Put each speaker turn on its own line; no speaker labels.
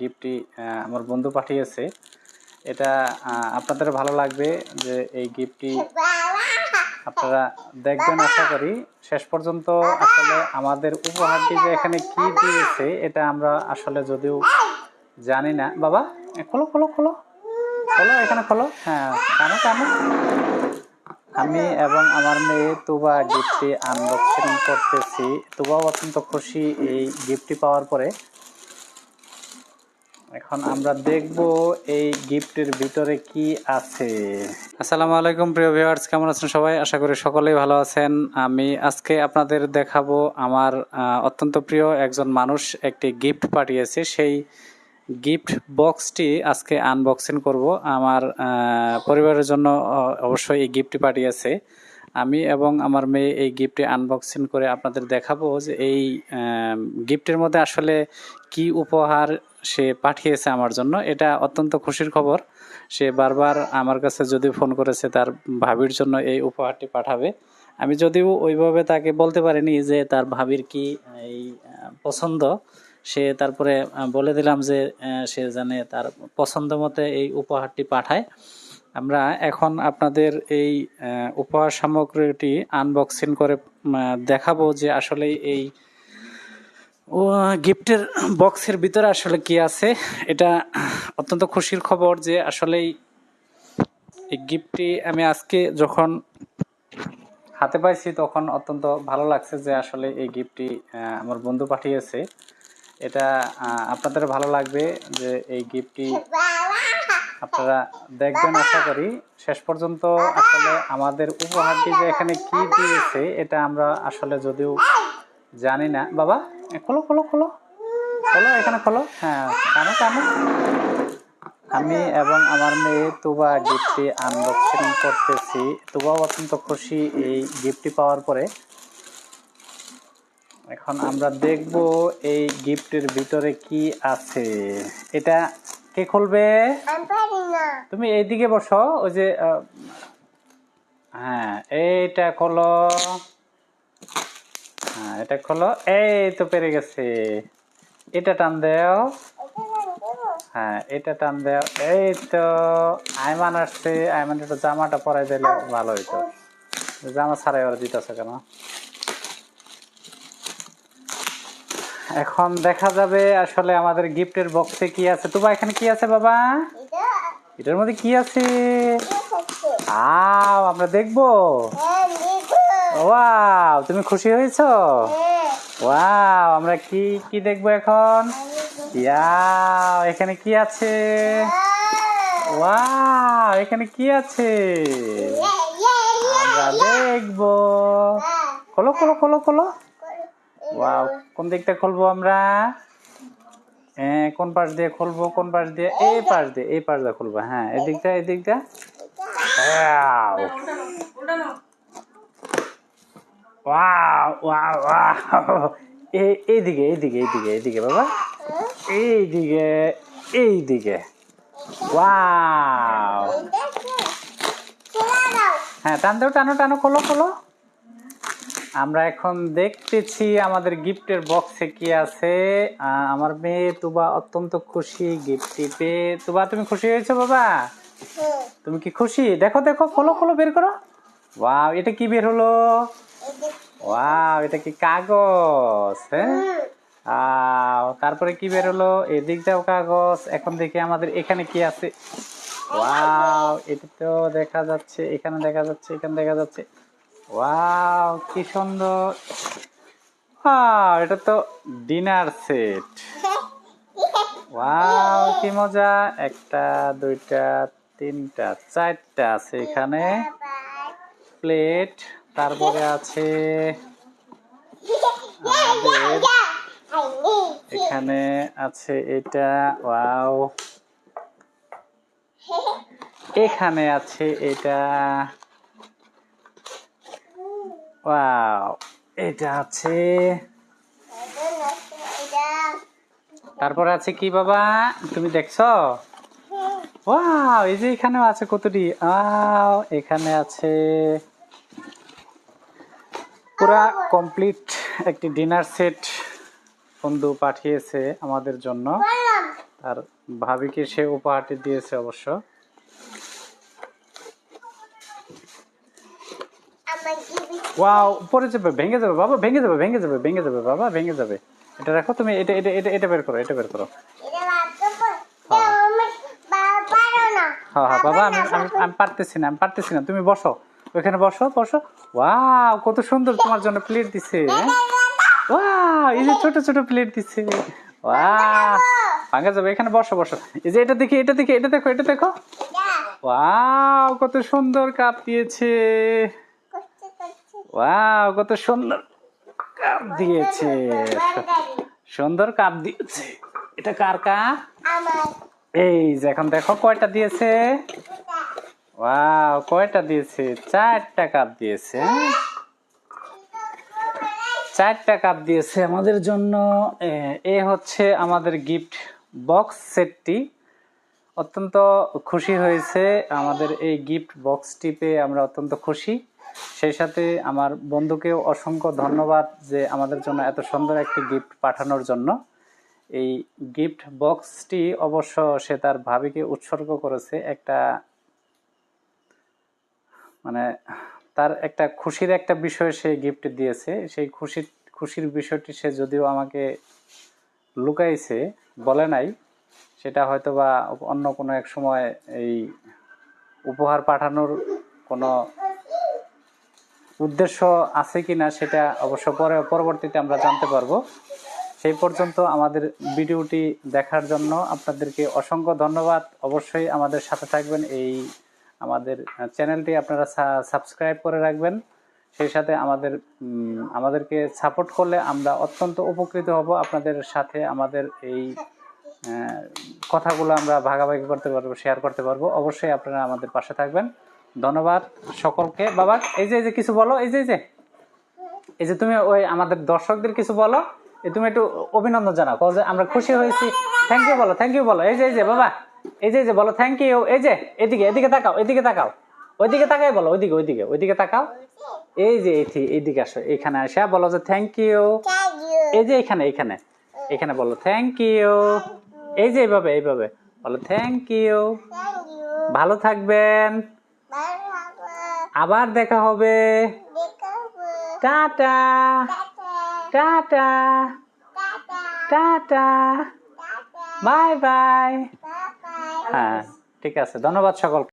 গিফটটি আমার বন্ধু পাঠিয়েছে। এটা আপনাদের ভালো লাগবে যে এই গিফটটি আপনারা দেখবেন। আশা করি শেষ পর্যন্ত আসলে আমাদের উপহারটি যে এখানে কি দিয়েছে, এটা আমরা আসলে যদিও জানি না। বাবা খোলো খোলো খোলো। খোলো, এখানে খোলো। হ্যাঁ কেন কেন আমি এবং আমার মেয়ে তুবা গিফটটি আনবক্সিং করতেছি। তুবাও অত্যন্ত খুশি এই গিফটটি পাওয়ার পরে। এখন আমরা দেখব এই গিফটের ভিতরে কি আছে। আসসালামু আলাইকুম প্রিয় ভিউয়ার্স, কেমন আছেন সবাই? আশা করি সকলেই ভালো আছেন। আমি আজকে আপনাদের দেখাবো আমার অত্যন্ত প্রিয় একজন মানুষ একটি গিফট পাঠিয়েছে। সেই গিফট বক্সটি আজকে আনবক্সিং করব। আমার পরিবারের জন্য অবশ্যই এই গিফটটি পাঠিয়েছে। আমি এবং আমার মেয়ে এই গিফটটি আনবক্সিং করে আপনাদের দেখাবো যে এই গিফটের মধ্যে আসলে কি উপহার সে পাঠিয়েছে আমার জন্য। এটা অত্যন্ত খুশির খবর। সে বারবার আমার কাছে যদি ফোন করেছে, তার ভাবির জন্য এই উপহারটি পাঠাবে। আমি যদিও ওইভাবে তাকে বলতে পারিনি যে তার ভাবির কি এই পছন্দ। সে তারপরে বলে দিলাম যে সে জানে তার পছন্দ মতে এই উপহারটি পাঠায়। আমরা এখন আপনাদের এই উপহার সামগ্রীটি আনবক্সিং করে দেখাবো যে আসলে এই, ও, গিফটের বক্সের ভিতরে আসলে কি আছে। এটা অত্যন্ত খুশির খবর যে আসলেই এই গিফটটি আমি আজকে যখন হাতে পাইছি তখন অত্যন্ত ভালো লাগছে যে আসলে এই গিফটটি আমার বন্ধু পাঠিয়েছে। এটা আপনাদের ভালো লাগবে যে এই গিফটটি আপনারা দেখবেন আশা করি শেষ পর্যন্ত আসলে আমাদের উপহারটি যে এখানে কি দিয়েছে এটা আমরা আসলে যদিও জানি না। বাবা খোলো খোলো খোলো। খোলো এখানে খোলো। হ্যাঁ কেন কেন আমি এবং আমার মেয়ে তুবা গিফটটি আনবক্সিং করতেছি। তুবাও অত্যন্ত খুশি এই গিফটটি পাওয়ার পরে। এখন আমরা দেখব এই গিফটের ভিতরে কি আছে। এটা কে খুলবে? তুমি এইদিকে বসো, ওই যে হ্যাঁ এইটা খোলো। হ্যাঁ এটা খোলো। এই তো পেরে গেছে। এটা টান দেও। হ্যাঁ এটা টান দেও। এই তো আইমান আসছে। আইমান একটু জামাটা পরাই দিলে ভালো হইতো। জামা ছাড়াই ওরা দিতেছে কেন? এখন দেখা যাবে আসলে আমাদের গিফটের বক্সে কি আছে। তোমার এখানে কি আছে বাবা? এটার মধ্যে কি আছে? আও আমরা দেখব।
হ্যাঁ
ওয়াও তুমি খুশি হয়েছো?
হ্যাঁ।
ওয়াও আমরা কি কি দেখব এখন? ইয়াও এখানে কি আছে? ওয়াও এখানে কি আছে? আমরা দেখব। খোলো খোলো খোলো খোলো। ওয়াও কোন দিকটা খুলবো আমরা? হ্যাঁ কোন পাশ দিয়ে খুলবো কোন পাশ দিয়ে এই পাশ দিয়ে এই পাশ দিয়ে খুলবো হ্যাঁ এই দিকটা এই দিকটা ওয়াও ওয়াও ওয়াও ওয়াও এই এইদিকে এইদিকে এইদিকে এইদিকে বাবা। এইদিকে এইদিকে। ওয়াও হ্যাঁ টান দাও টানো টানো খোলো খোলো। আমরা এখন দেখতেছি আমাদের গিফটের বক্সে কি আছে। আমার মেয়ে তুবা অত্যন্ত খুশি গিফটটি পেয়ে। তুবা তুমি খুশি হয়েছো বাবা? তুমি কি খুশি? দেখো দেখো খোলো খোলো বের করো। ওয়াও এটা কি বের হলো? ওয়াও এটা কি কাগজ? হ্যাঁ? আও, তারপরে কি বের হলো? এদিকটাও কাগজ। এখন দেখি আমাদের এখানে কি আছে। ওয়াও এটা তো দেখা যাচ্ছে এখানে দেখা যাচ্ছে এখানে দেখা যাচ্ছে। ওয়াও কি সুন্দর। ওয়াও এটা তো ডিনার সেট ওয়াও কি মজা। একটা, দুইটা, তিনটা, চারটা আছে এখানে। প্লেট তারপরে আছে এখানে আছে এটা। ওয়াও এখানে আছে এটা। ওয়াও এটা আছে। তারপরে আছে কি বাবা? তুমি দেখছ? ওয়াও এই যে এখানেও আছে কতটি? আও এখানে আছে পুরা কমপ্লিট একটি ডিনার সেট বন্ধু পাঠিয়েছে আমাদের জন্য। তার ভাবিকে সে উপহারটি দিয়েছে অবশ্য
আমার গিবি
ওয়াও পড়ে যাবে, ভেঙে যাবে, বাবা, ভেঙে যাবে ভেঙে যাবে ভেঙে যাবে, বাবা, ভেঙে যাবে। এটা রাখো, তুমি এটা এটা এটা এটা বের করো, এটা বের করো।
পর পারো
হ্যাঁ হ্যাঁ বাবা, আমি আমি আমি পারতেছি না, আমি পারতেছি না, তুমি বসো, ওইখানে বসো বসো। ওয়াও কত সুন্দর তোমার জন্য প্লেট দিছে ওয়াও এই যে ছোট ছোট প্লেট দিছে। ওয়াও ভাঙা যাবে, এখানে বসো বসো। এই যে এটা দেখি এটা দেখি, এটা দেখো এটা দেখো। ওয়াও কত সুন্দর কাপ দিয়েছে। ওয়াও কত সুন্দর কাপ দিয়েছে। সুন্দর কাপ দিয়েছে। এটা কার কাপ? এই যে এখন দেখো কয়টা দিয়েছে? ওয়াও কয়টা দিয়েছে? চারটা কাপ দিয়েছে? চারটা কাপ দিয়েছে আমাদের জন্য। এ, এ হচ্ছে আমাদের গিফট বক্স সেটটি। অত্যন্ত খুশি হয়েছে আমাদের এই গিফট বক্সটি পেয়ে আমরা অত্যন্ত খুশি। সেই সাথে আমার বন্ধুকেও অসংখ্য ধন্যবাদ যে আমাদের জন্য এত সুন্দর একটি গিফট পাঠানোর জন্য। এই গিফট বক্সটি অবশ্য সে তার ভাবিকে উৎসর্গ করেছে একটা মানে তার একটা খুশির একটা বিষয় সে গিফট দিয়েছে। সেই খুশির খুশির বিষয়টি সে যদিও আমাকে লুকাইছে, বলে নাই, সেটা হয়তো বা অন্য কোনো এক সময় এই উপহার পাঠানোর কোনো উদ্দেশ্য আছে কিনা সেটা অবশ্য পরে, পরবর্তীতে আমরা জানতে পারব। সেই পর্যন্ত আমাদের ভিডিওটি দেখার জন্য আপনাদেরকে অসংখ্য ধন্যবাদ। অবশ্যই আমাদের সাথে থাকবেন। এই আমাদের চ্যানেলটি আপনারা সাবস্ক্রাইব করে রাখবেন। সেই সাথে আমাদের আমাদেরকে সাপোর্ট করলে আমরা অত্যন্ত উপকৃত হব। আপনাদের সাথে আমাদের এই কথাগুলো আমরা ভাগাভাগি করতে পারব, শেয়ার করতে পারব। অবশ্যই আপনারা আমাদের পাশে থাকবেন। ধন্যবাদ সকলকে বাবা এই যে এই যে কিছু বলো এই যে এই যে এই যে তুমি ওই আমাদের দর্শকদের কিছু বলো তুমি একটু অভিনন্দন জানাও যে আমরা খুশি হয়েছি থ্যাংক ইউ বলো থ্যাংক ইউ বলো এই যে এই যে বাবা এই যে এই যে বলো থ্যাংক ইউ এই যে এদিকে এদিকে তাকাও এদিকে তাকাও ওইদিকে তাকাই বলো ওইদিকে ওইদিকে ওইদিকে তাকাও এই যে এইদিকে আসো এখানে আসা বলো যে থ্যাংক ইউ এই যে এখানে এখানে এখানে বলো থ্যাংক ইউ এই যে এইভাবে এইভাবে বলো থ্যাংক ইউ ভালো থাকবেন আবার দেখা হবে। Tata.
Tata.
Tata.
Bye bye.
হ্যাঁ ঠিক আছে। ধন্যবাদ সকল